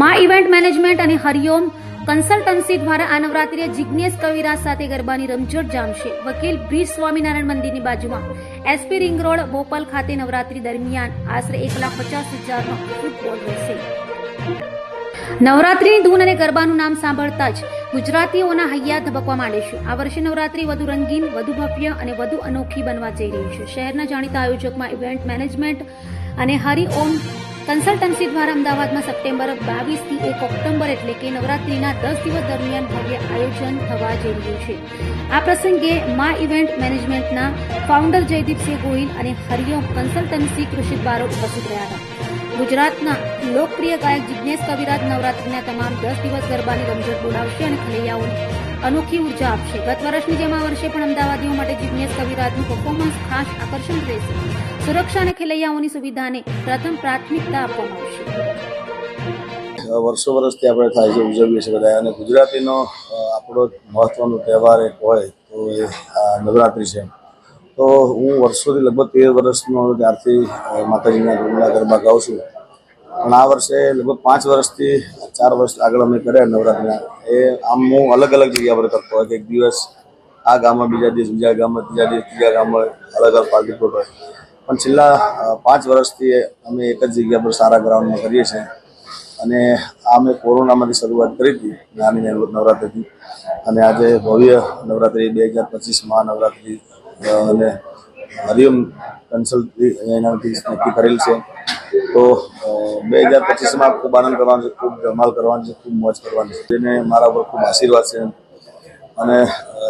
મા event management અને Hariom consultancy દ્વારા આ નવરાત્રિએ જિજ્ઞેશ કવિરાજ સાથે ગરબાની રમઝટ જામશે. વકીલ બ્રિજ સ્વામિનારાયણ મંદિરની બાજુમાં એસપી રિંગ રોડ, બોપલ ખાતે નવરાત્રી દરમિયાન આશરે એક લાખ પચાસ હજારનો ફૂટબોલ રહેશે નવરાત્રીની ધૂન અને ગરબાનું નામ સાંભળતા જ ગુજરાતીઓના હૈયા ધબકવા માંડે છે. આ વર્ષે નવરાત્રી વધુ રંગીન, વધુ ભવ્ય અને વધુ અનોખી બનવા જઈ રહી છે. શહેરના જાણીતા આયોજકમાં ઇવેન્ટ મેનેજમેન્ટ અને હરિ ઓમ કન્સલ્ટન્સી દ્વારા અમદાવાદમાં સપ્ટેમ્બર બાવીસથી એક ઓક્ટોબર એટલે કે નવરાત્રીના દસ દિવસ દરમિયાન ભવ્ય આયોજન થવા જઈ રહ્યું છે. આ પ્રસંગે મા ઇવેન્ટ મેનેજમેન્ટના ફાઉન્ડર જયદીપસિંહ ગોહિલ અને હરિયમ કન્સલ્ટન્સી કૃષિ દ્વારા ઉપસ્થિત રહ્યા હતા. ગુજરાતના લોકપ્રિય ગાયક જિજ્ઞેશ કવિરાજ નવરાત્રીના તમામ દસ દિવસ ગરબાની રમઝટ બોલાવશે અને ખેલૈયાઓને અનોખી ઊર્જા આપશે. ગત વર્ષની જેમ આ વર્ષે પણ અમદાવાદીઓ માટે જિજ્ઞેશ કવિરાજનું પરફોર્મન્સ ખાસ આકર્ષણ રહેશે. સુરક્ષા અને ખેલૈયાઓની સુવિધાને પ્રથમ પ્રાથમિકતા આપવામાં આવશે. વર્ષો વર્ષથી આપણે થાય છે, ઉજવીએ છીએ બધા. અને ગુજરાતીનો આપણો મહત્વનો તહેવાર એક હોય તો એ નવરાત્રિ છે. તો હું વર્ષોથી લગભગ તેર વર્ષનો ત્યારથી માતાજીના ગરબા ગરબા ગાઉં છું. પણ આ વર્ષે લગભગ પાંચ વર્ષથી ચાર વર્ષ આગળ અમે કર્યા નવરાત્રિના. એ આમ હું અલગ અલગ જગ્યા પર કરતો હોય કે એક દિવસ આ ગામમાં બીજા દિવસ બીજા ગામમાં ત્રીજા દિવસ ત્રીજા ગામમાં અલગ અલગ પાર્ટી પ્લોટ હોય. પણ છેલ્લા પાંચ વર્ષથી અમે એક જ જગ્યા પર સારા ગ્રાઉન્ડમાં કરીએ છીએ. અને આ મેં કોરોનામાંથી શરૂઆત કરી હતી નાની નવ- નવરાત્રિથી. અને આજે ભવ્ય નવરાત્રિ બે હજાર પચીસમાં મહાનવરાત્રિ અ, અને હરિઓમ કન્સલ્ટી એનાથી નક્કી કરેલ છે. તો બે હજાર પચીસમાં ખૂબ આનંદ કરવાનો છે ખૂબ ધમાલ કરવાની છે ખૂબ મોજ કરવાની. છે જેને મારા પર ખૂબ આશીર્વાદ છે. અને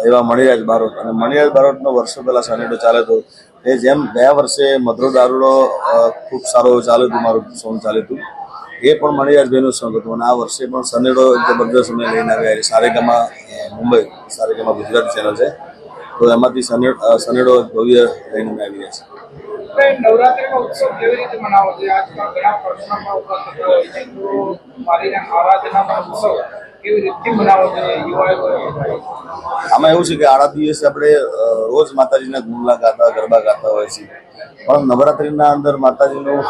એવા મણિરાજ બારોટ. અને મણિરાજ બારોટનો વર્ષો પહેલાં સનેડો ચાલે તો, એ જેમ ગયા વર્ષે મધુરો દારૂડો ખૂબ સારો ચાલ્યો હતું મારું સોંગ ચાલ્યું હતું એ પણ મણિરાજભાઈનું સોંગ હતું. અને આ વર્ષે પણ સનેડો જબરદસ્ત અમે લઈને આવ્યા સારેગામાં મુંબઈ, સારેગામાં ગુજરાત ચેનલ છે. તો એમાંથી શનેડો સનેડો ભવ્ય અમે આવી રહ્યા છીએ નવરાત્રીનો ઉત્સવ કેવી રીતે મનાવો? છો આજકાલ ઘણા પ્રશ્નોમાં ઊભા થતા હોય છે તો મારીને આરાધનાનો ઉત્સવ કેવી રીતે મનાવો છો આમાં એવું છે કે આડા દિવસે આપણે રોજ માતાજીના ગુણલા ગાતા ગરબા ગાતા હોય છે. પણ નવરાત્રિના અંદર માતાજીનું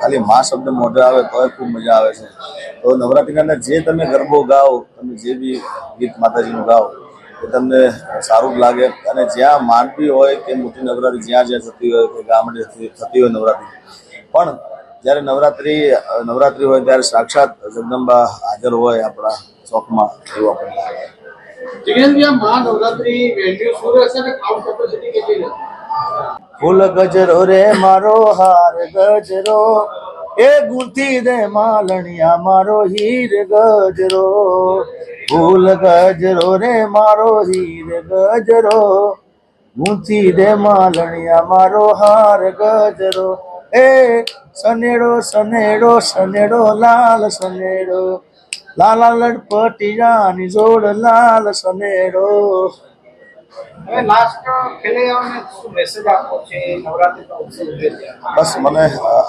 ખાલી મા શબ્દ મોઢે આવે તોય ખૂબ મજા આવે છે. તો નવરાત્રિના અંદર જે તમે ગરબો ગાઓ તમે જે બી ગીત માતાજીનું ગાઓ એ તમને સારું લાગે. અને જ્યાં માનવી હોય કે મોટી નવરાત્રી જ્યાં જ્યાં થતી હોય કે ગામડે થતી હોય નવરાત્રી. પણ જ્યારે નવરાત્રી નવરાત્રી હોય ત્યારે સાક્ષાત જગદંબા હાજર હોય આપણા ચોકમાં એવું આપણને ફૂલ ગજરો રે મારો હાર ગજરો. એ ગુંથી દે માલણિયા મારો હીર ગજરો. ફૂલ ગજરો રે મારો હીર ગજરો. ઊંચી દે માલણિયા મારો હાર ગજરો. એ સનેડો સનેડો સનેડો, લાલ સનેડો. લાલા લડપટિયાની જોડ, લાલ સનેડો. બસ મને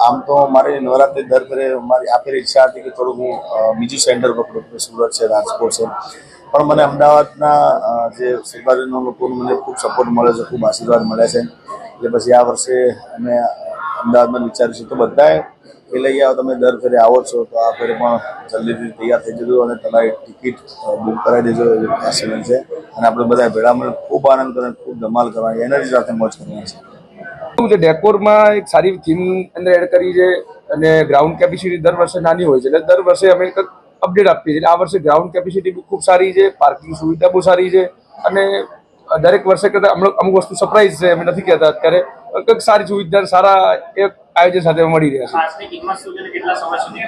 આમ તો મારી નવરાત્રી દર ફેરે મારી આ ઈચ્છા હતી કે થોડું હું બીજું સેન્ટર પકડું સુરત છે, રાજકોટ છે. પણ મને અમદાવાદના જે સેવારીનો લોકોનો મને ખૂબ સપોર્ટ મળે છે, ખૂબ આશીર્વાદ મળે છે. એટલે પછી આ વર્ષે અમે અમદાવાદમાં વિચાર્યું છે, તો બધાએ એ લઈ આવો તમે દર ફેરે આવો છો, તો આ ફેરે પણ જલ્દીથી તૈયાર થઈ જજો અને તમારી ટિકિટ બુક કરાવી દેજો એવી છે. અને આપણે બધા ભેળા મળીને ખૂબ આનંદ કરવાનો ખૂબ ધમાલ કરવાની એનર્જી સાથે મોજ કરવાની છે. ડેકોરમાં એક સારી થીમ અંદર એડ કરી છે અને ગ્રાઉન્ડ કેપેસિટી દર વર્ષે નાની હોય છે. એટલે દર વર્ષે અમે કંઈક અપડેટ આપીએ છીએ. એટલે આ વર્ષે ગ્રાઉન્ડ કેપેસિટી બી ખૂબ સારી છે પાર્કિંગ સુવિધા બહુ સારી છે અને દરેક વર્ષે કરતાં અમુક અમુક વસ્તુ સરપ્રાઈઝ છે અમે નથી કહેતા. અત્યારે કંઈક સારી સુવિધા સારા એક આયોજન સાથે મળી રહ્યા છે